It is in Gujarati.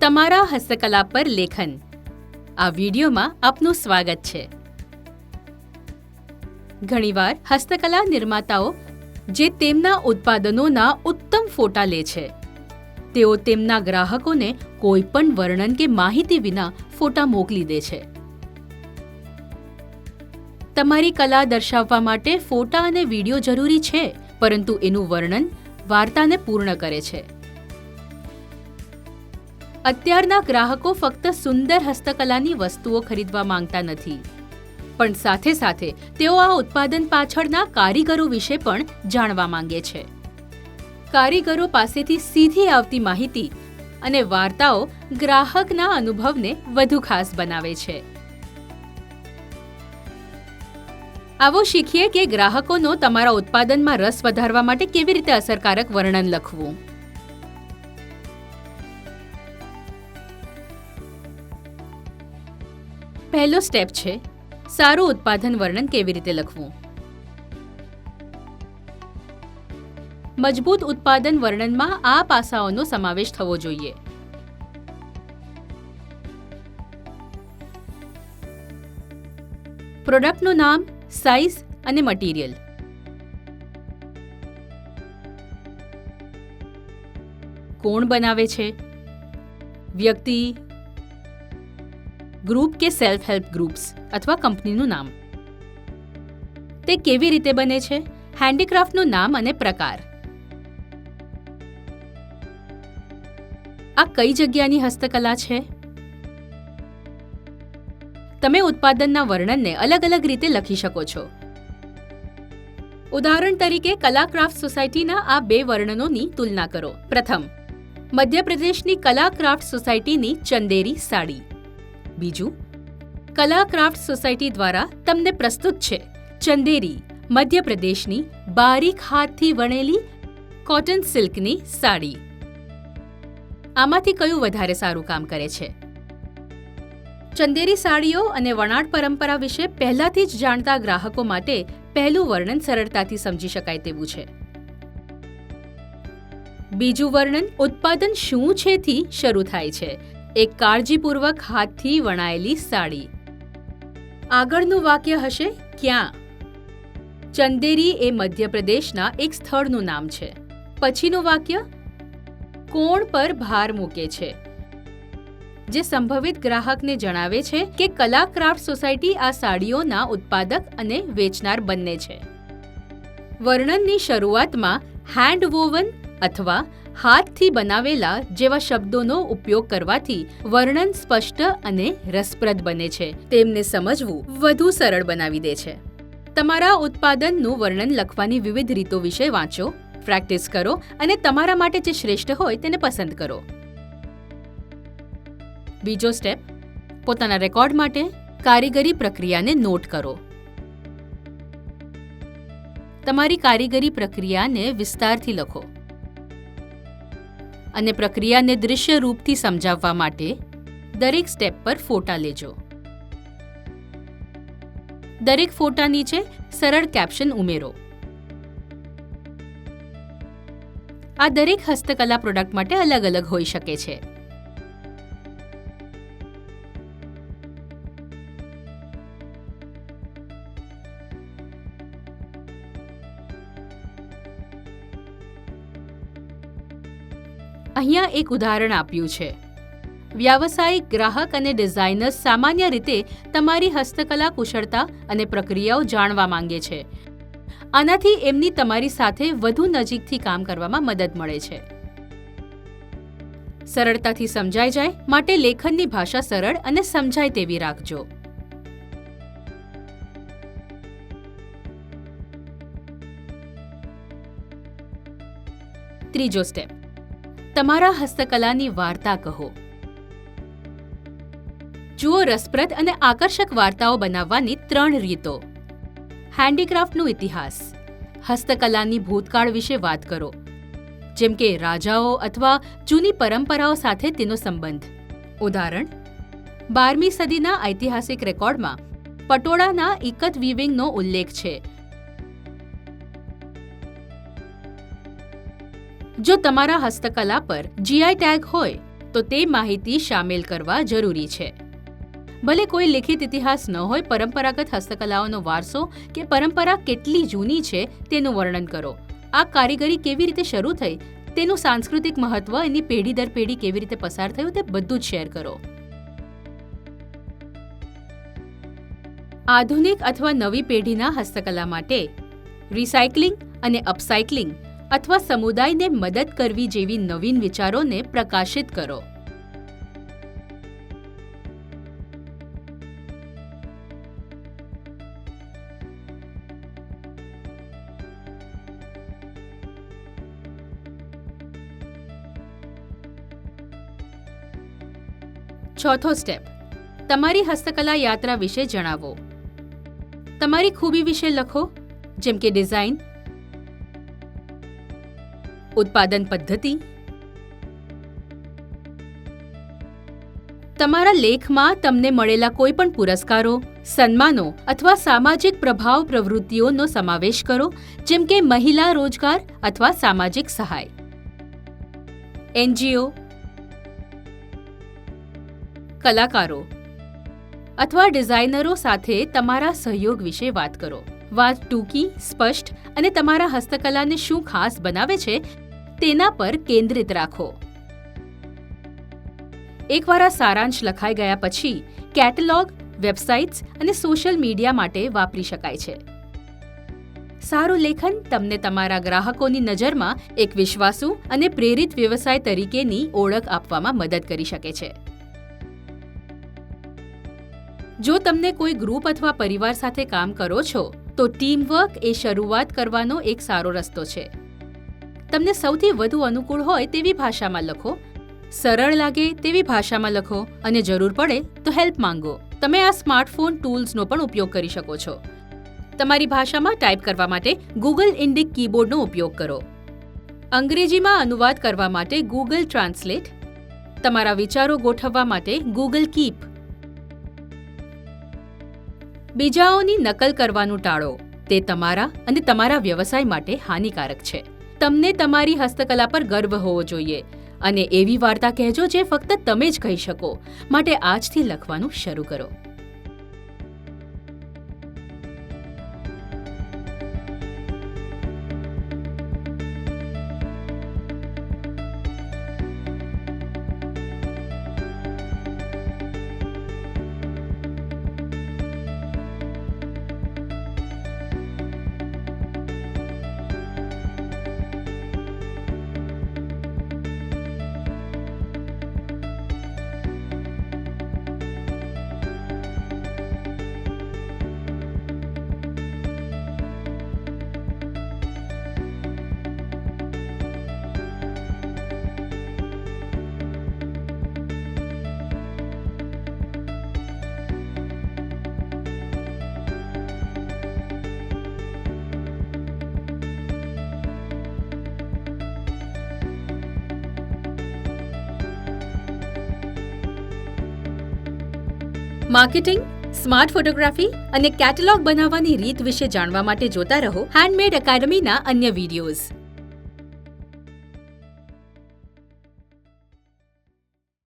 તમારા હસ્તકલા પર લેખન. આ વિડીયોમાં આપનું સ્વાગત છે. ઘણીવાર હસ્તકલા નિર્માતાઓ જે તેમના ઉત્પાદનોના ઉત્તમ ફોટા લે છે, તેઓ તેમના ગ્રાહકોને કોઈ પણ વર્ણન કે માહિતી વિના ફોટા મોકલી દે છે. તમારી કલા દર્શાવવા માટે ફોટા અને વીડિયો જરૂરી છે, પરંતુ એનું વર્ણન વાર્તાને પૂર્ણ કરે છે. અત્યારના ગ્રાહકો ફક્ત સુંદર હસ્તકલાની વસ્તુઓ ખરીદવા માંગતા નથી. પણ સાથે સાથે તેઓ આ ઉત્પાદન પાછળના કારીગરો વિશે પણ જાણવા માંગે છે. કારીગરો પાસેથી સીધી આવતી માહિતી અને વાર્તાઓ ગ્રાહકના અનુભવને વધુ ખાસ બનાવે છે. આવો શીખીએ કે ગ્રાહકોનો તમારા ઉત્પાદનમાં રસ વધારવા માટે કેવી રીતે અસરકારક વર્ણન લખવું. પહેલો સ્ટેપ છે, સારું ઉત્પાદન વર્ણન કેવી રીતે લખવું? મજબૂત ઉત્પાદન વર્ણનમાં આ પાસાઓનો સમાવેશ થવો જોઈએ. પ્રોડક્ટનું નામ, સાઇઝ અને મટીરિયલ. કોણ બનાવે છે? વ્યક્તિ ગ્રુપ કે સેલ્ફ હેલ્પ ગ્રુપ્સ અથવા કંપનીનું નામ. તે કેવી રીતે બને છે? હેન્ડીક્રાફ્ટનું નામ અને પ્રકાર. આ કઈ જગ્યાની હસ્તકલા છે? તમે ઉત્પાદનના વર્ણનને અલગ અલગ રીતે લખી શકો છો. ઉદાહરણ તરીકે, કલાક્રાફ્ટ સોસાયટીના આ બે વર્ણનોની તુલના કરો. પ્રથમ, મધ્યપ્રદેશની કલાક્રાફ્ટ સોસાયટીની ચંદેરી સાડી. બીજું, કલા ક્રાફ્ટ સોસાયટી દ્વારા તમને પ્રસ્તુત છે ચંદેરી, મધ્યપ્રદેશની બારીક હાથથી વણેલી કોટન સિલ્કની સાડી. આમાંથી કયું વધારે સારું કામ કરે છે? ચંદેરી સાડીઓ અને વણાટ પરંપરા વિશે પહેલાથી જ જાણતા ગ્રાહકો માટે પહેલું વર્ણન સરળતાથી સમજી શકાય તેવું છે. બીજું વર્ણન, ઉત્પાદન શું છે થી શરૂ થાય છે? એક કાળજીપૂર્વક હાથથી વણાયેલી સાડી. આગળનું વાક્ય હશે, ક્યાં? ચંદેરી એ મધ્યપ્રદેશના એક સ્થળનું નામ છે. પછીનું વાક્ય, કોણ પર ભાર મૂકે છે? જે સંભવિત ગ્રાહકને જણાવે છે કે કલા ક્રાફ્ટ સોસાયટી આ સાડીઓના ઉત્પાદક અને વેચનાર બંને છે. વર્ણનની શરૂઆતમાં હેન્ડ વોવન અથવા હાથથી બનાવેલા જેવા શબ્દોનો ઉપયોગ કરવાથી વર્ણન સ્પષ્ટ અને રસપ્રદ બને છે. તેમને સમજવું વધુ સરળ બનાવી દે છે. તમારા ઉત્પાદનનું વર્ણન લખવાની વિવિધ રીતો વિશે વાંચો, પ્રેક્ટિસ કરો અને તમારા માટે જે શ્રેષ્ઠ હોય તેને પસંદ કરો. બીજો સ્ટેપ, પોતાના રેકોર્ડ માટે કારીગરી પ્રક્રિયાને નોટ કરો. તમારી કારીગરી પ્રક્રિયાને વિસ્તારથી લખો. અને પ્રક્રિયાને દૃશ્ય રૂપથી સમજાવવા માટે દરેક સ્ટેપ પર ફોટા લેજો. દરેક ફોટા નીચે સરળ કેપ્શન ઉમેરો. આ દરેક હસ્તકલા પ્રોડક્ટ માટે અલગ અલગ હોઈ શકે છે. અહીંયા એક ઉદાહરણ આપ્યું છે. વ્યાવસાયિક ગ્રાહક અને ડિઝાઇનર્સ સામાન્ય રીતે તમારી હસ્તકલા કુશળતા અને પ્રક્રિયાઓ જાણવા માંગે છે. આનાથી એમની તમારી સાથે વધુ નજીકથી કામ કરવામાં મદદ મળે છે. સરળતાથી સમજાઈ જાય, માટે લેખનની ભાષા સરળ અને સમજાય તેવી રાખજો. ત્રીજો સ્ટેપ. તમારા હસ્તકલાની વાર્તા કહો. જુઓ રસપ્રદ અને આકર્ષક વાર્તાઓ બનાવવાની ત્રણ રીતો. હેન્ડીક્રાફ્ટનો ઇતિહાસ. હસ્તકલાની ભૂતકાળ વિશે વાત કરો. જેમ કે રાજાઓ અથવા જૂની પરંપરાઓ સાથે તેનો સંબંધ. ઉદાહરણ, બારમી સદીના ઐતિહાસિક રેકોર્ડમાં પટોળાના ઇકત વીવિંગનો ઉલ્લેખ છે. જો તમારા હસ્તકલા પર જીઆઈ ટેગ હોય, તો તે માહિતી સામેલ કરવા જરૂરી છે. ભલે કોઈ લિખિત ઇતિહાસ ન હોય, પરંપરાગત હસ્તકલાઓનો વારસો કે પરંપરા કેટલી જૂની છે તેનું વર્ણન કરો. આ કારીગરી કેવી રીતે શરૂ થઈ, તેનું સાંસ્કૃતિક મહત્વ, એની પેઢી દર પેઢી કેવી રીતે પસાર થયું તે બધું જ શેર કરો. આધુનિક અથવા નવી પેઢીના હસ્તકલા માટે રિસાયકલિંગ અને અપસાયકલિંગ અથવા સમુદાયને મદદ કરવી જેવી નવીન વિચારોને પ્રકાશિત કરો. ચોથો સ્ટેપ. તમારી હસ્તકલા યાત્રા વિશે જણાવો. તમારી ખૂબી વિશે લખો, જેમ કે ડિઝાઇન ઉત્પાદન પદ્ધતિ? તમારા લેખમાં તમને મળેલા કોઈપણ પુરસ્કારો, સન્માનો અથવા સામાજિક પ્રભાવ પ્રવૃત્તિઓનો સમાવેશ કરો, જેમ કે મહિલા રોજગાર અથવા સામાજિક સહાય. એનજીઓ, કલાકારો અથવા ડિઝાઇનરો સાથે તમારા સહયોગ વિશે વાત કરો. વાત ટૂંકી, સ્પષ્ટ અને તમારા હસ્તકલાને શું ખાસ બનાવે છે? તેના પર કેન્દ્રિત રાખો. એકવાર આ સારાંશ લખાઈ ગયા પછી કેટલોગ વેબસાઇટ્સ અને સોશિયલ મીડિયા માટે વાપરી શકાય છે. સારું લેખન તમને તમારા ગ્રાહકોની નજરમાં એક વિશ્વાસુ અને પ્રેરિત વ્યવસાય તરીકેની ઓળખ આપવામાં મદદ કરી શકે છે. જો તમને કોઈ ગ્રુપ અથવા પરિવાર સાથે કામ કરો છો, તો ટીમવર્ક એ શરૂઆત કરવાનો એક સારો રસ્તો છે. તમને સૌથી વધુ અનુકૂળ હોય તેવી ભાષામાં લખો. સરળ લાગે તેવી ભાષામાં લખો અને જરૂર પડે તો હેલ્પ માંગો. તમે આ સ્માર્ટફોન ટૂલ્સનો પણ ઉપયોગ કરી શકો છો. તમારી ભાષામાં ટાઈપ કરવા માટે ગૂગલ ઇન્ડિક કીબોર્ડનો ઉપયોગ કરો. અંગ્રેજીમાં અનુવાદ કરવા માટે ગૂગલ ટ્રાન્સલેટ તમારા વિચારો ગોઠવવા માટે ગૂગલ કીપ બીજાઓની નકલ કરવાનું ટાળો. તે તમારા અને તમારા વ્યવસાય માટે હાનિકારક છે. તમને તમારી હસ્તકલા પર ગર્વ હોવો જોઈએ. અને એવી વાર્તા કહેજો જે ફક્ત તમે જ કહી શકો. માટે આજથી લખવાનું શરૂ કરો. માર્કેટિંગ, સ્માર્ટ ફોટોગ્રાફી અને કેટલોગ બનાવવાની રીત વિશે જાણવા માટે જોતા રહો. હેન્ડમેડ એકેડમીના અન્ય વિડીયોઝ.